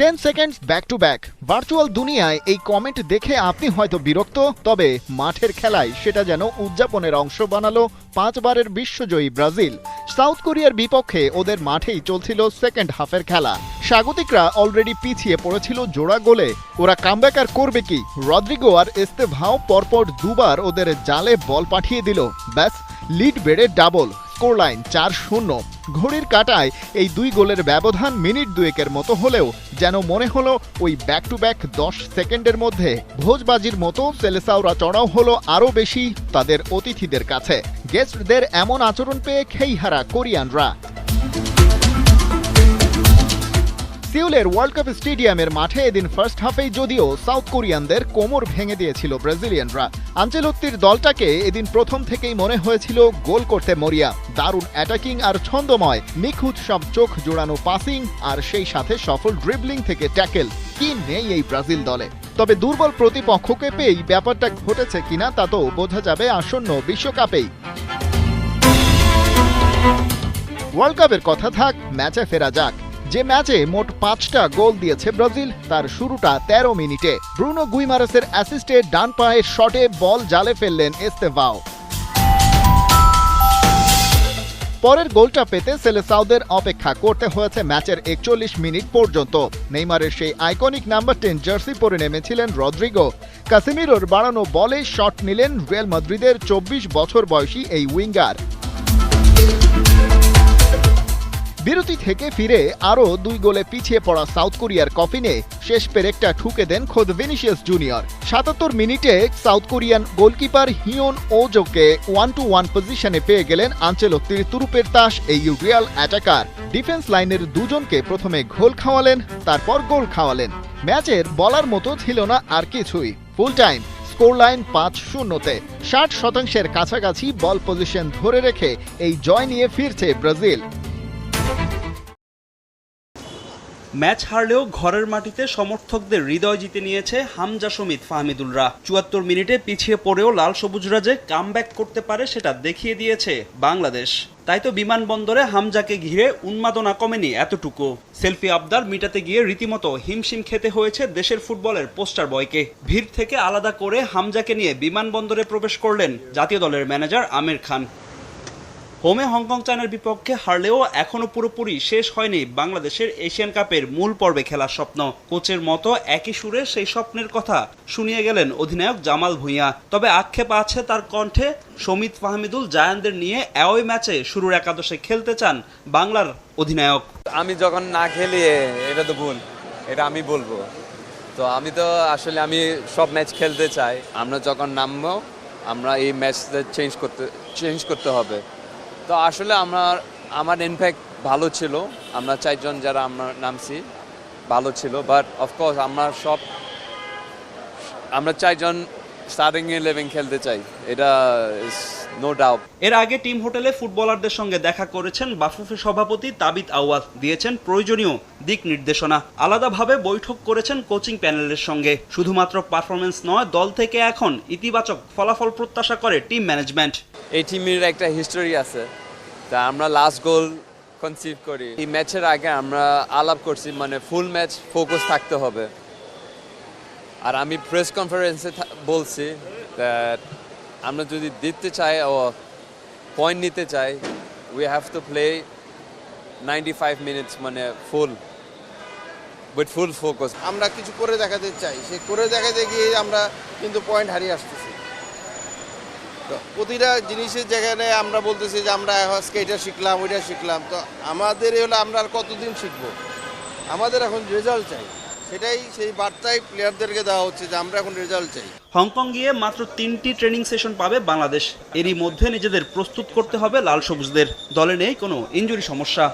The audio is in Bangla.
Ten seconds back to back virtual দুনিয়ায় এই কমেন্ট দেখে আপনি হয়তো বিরক্ত, তবে মাঠের খেলায় সেটা যেন উদযাপনের অংশ বানালো পাঁচবারের বিশ্বজয়ী ব্রাজিল। সাউথ কোরিয়ার বিপক্ষে ওদের মাঠেই চলছিল সেকেন্ড হাফের খেলা। স্বাগতিকরা অলরেডি পিছিয়ে পড়েছিল জোড়া গোলে। ওরা কামব্যাক আর করবে কি? রদ্রিগো আর এস্তেভাও পরপর দুবার ওদের জালে বল পাঠিয়ে দিল। ব্যাস লিড বেড়ে ডাবল স্কোর লাইন চার শূন্য। ঘড়ির কাটায় এই দুই গোলের ব্যবধান মিনিট দুয়েকের মতো হলেও যেন মনে হলো ওই ব্যাক টু ব্যাক দশ সেকেন্ডের মধ্যে ভোজবাজির মতো সেলেসাওরা চড়াও হলো আরও বেশি তাদের অতিথিদের কাছে। গেস্টদের এমন আচরণ পেয়ে খেইহারা কোরিয়ানরা। সিউলের ওয়ার্ল্ড কাপ স্টেডিয়ামের মাঠে এদিন ফার্স্ট হাফেই যদিও সাউথ কোরিয়ানদের কোমর ভেঙে দিয়েছিল ব্রাজিলিয়ানরা। আঞ্চেলত্তির দলটাকে এদিন প্রথম থেকেই মনে হয়েছিল গোল করতে মরিয়া। দারুণ অ্যাটাকিং আর ছন্দময়। নিখুঁত সব চোখ জোড়ানো পাসিং আর সেই সাথে সফল ড্রিবলিং থেকে ট্যাকেল কি নেই এই ব্রাজিল দলে? তবে দুর্বল প্রতিপক্ষকে পেয়েই ব্যাপারটা ঘটেছে কিনা তা তো বোঝা যাবে আসন্ন বিশ্বকাপেই। ওয়ার্ল্ড কাপের কথা থাক ম্যাচে ফেরা যাক। যে ম্যাচে মোট পাঁচটা গোল দিয়েছে ব্রাজিল, তার শুরুটা তেরো মিনিটে। ব্রুনো গুইমারাসের অ্যাসিস্টে ডান পায়ের শটে বল জালে ফেললেন এস্তেভাও পরের গোলটা পেতে সেলেসাউদের অপেক্ষা করতে হয়েছে ম্যাচের একচল্লিশ মিনিট পর্যন্ত। নেইমারের সেই আইকনিক নাম্বার টেন জার্সি পরে নেমেছিলেন রদ্রিগো। কাসিমিরোর বাড়ানো বলে শট নিলেন রিয়াল মাদ্রিদের চব্বিশ বছর বয়সী এই উইঙ্গার। বিরতি থেকে ফিরে আরও দুই গোলে পিছিয়ে পড়া সাউথ কোরিয়ার কফিনে শেষ পেরেকটা ঠুকে দেন খোদ ভিনিসিয়াস জুনিয়র। সাতাত্তর মিনিটে সাউথ কোরিয়ান গোলকিপার হিয়ন ওজোকে ওয়ান টু ওয়ান পজিশনে পেয়ে গেলেন আঞ্চেলত্তির তুরুপের তাস এই রিয়াল অ্যাটাকার। ডিফেন্স লাইনের দুজনকে প্রথমে ঘোল খাওয়ালেন, তারপর গোল খাওয়ালেন। ম্যাচের বলার মতো ছিল না আর কিছুই। ফুল টাইম স্কোর লাইন পাঁচ শূন্যতে ষাট শতাংশের কাছাকাছি বল পজিশন ধরে রেখে এই জয় নিয়ে ফিরছে ব্রাজিল। ম্যাচ হারলেও ঘরের মাটিতে সমর্থকদের হৃদয় জিতে নিয়েছে হামজা সমিত ফাহমিদুলরা। চুয়াত্তর মিনিটে পিছিয়ে পড়েও লাল সবুজরা যে কামব্যাক করতে পারে সেটা দেখিয়ে দিয়েছে বাংলাদেশ। তাই তো বিমানবন্দরে হামজাকে ঘিরে উন্মাদনা কমেনি এতটুকু। সেলফি আবদার মিটাতে গিয়ে রীতিমতো হিমশিম খেতে হয়েছে দেশের ফুটবলের পোস্টার বয়কে। ভিড় থেকে আলাদা করে হামজাকে নিয়ে বিমানবন্দরে প্রবেশ করলেন জাতীয় দলের ম্যানেজার আমির খান। হোমে হংকং চায়নার বিপক্ষে হারলেও এখনও পুরোপুরি শেষ হয়নি বাংলাদেশের এশিয়ান কাপের মূল পর্বে খেলার স্বপ্ন। কোচের মতো একই সুরে সেই স্বপ্নের কথা শুনিয়ে গেলেন অধিনায়ক জামাল ভুঁইয়া। তবে আক্ষেপ আছে তার কণ্ঠে, সমিত ফাহমিদুল জায়ানদের নিয়ে অ্যাওয়ে ম্যাচে শুরুর একাদশে খেলতে চান বাংলার অধিনায়ক। আমি যখন না খেলি, এটা তো ভুল, এটা আমি বলব। তো আমি তো আসলে আমি সব ম্যাচ খেলতে চাই, আমরা যখন নামবো, আমরা এই ম্যাচটা চেঞ্জ করতে চেঞ্জ করতে হবে। তো আসলে আমার আমার ইনফ্যাক্ট ভালো ছিল। আমরা চারজন যারা আমরা নামছি ভালো ছিল। বাট অফকোর্স আমরা সব আমরা চারজন স্টার্টিং ইলেভেন খেলতে চাই। এটা নো ডাউট এর আগে টিম হোটেলে ফুটবলারদের সঙ্গে দেখা করেছেন বাফুফে সভাপতি তাবিত আউয়াল দিয়েছেন প্রয়োজনীয় দিক নির্দেশনা। আলাদাভাবে বৈঠক করেছেন কোচিং প্যানেলের সঙ্গে। শুধুমাত্র পারফরমেন্স নয় দল থেকে এখন ইতিবাচক ফলাফল প্রত্যাশা করে টিম ম্যানেজমেন্ট এই টিমের একটা হিস্টোরি আছে। তা আমরা লাস্ট গোল কনসিভ করি। এই ম্যাচের আগে আমরা আলাপ করছি মানে ফুল ম্যাচ ফোকাস থাকতে হবে। আর আমি প্রেস কনফারেন্সে বলছি that আমরা যদি দিতে চাই ও পয়েন্ট নিতে চাই we have to play ninety five minutes মানে ফুল উইথ ফুল ফোকাস আমরা কিছু করে দেখাতে চাই। সে করে দেখাতে গিয়ে আমরা কিন্তু পয়েন্ট হারিয়ে আসতেছি। তো প্রতিটা জিনিসের যেখানে আমরা বলতেছি যে আমরা আজকে এটা শিখলাম, ওইটা শিখলাম। তো আমাদের হলো আমরা আর কতদিন শিখব? আমাদের এখন রেজাল্ট চাই। সেটাই সেই বার্তাই প্লেয়ারদেরকে দেওয়া হচ্ছে যে আমরা এখন রেজাল্ট চাই। হংকং গিয়ে মাত্র তিনটি ট্রেনিং সেশন পাবে বাংলাদেশ। এরই মধ্যে নিজেদের প্রস্তুত করতে হবে লাল সবুজদের। দলে নেই কোনো ইঞ্জুরি সমস্যা।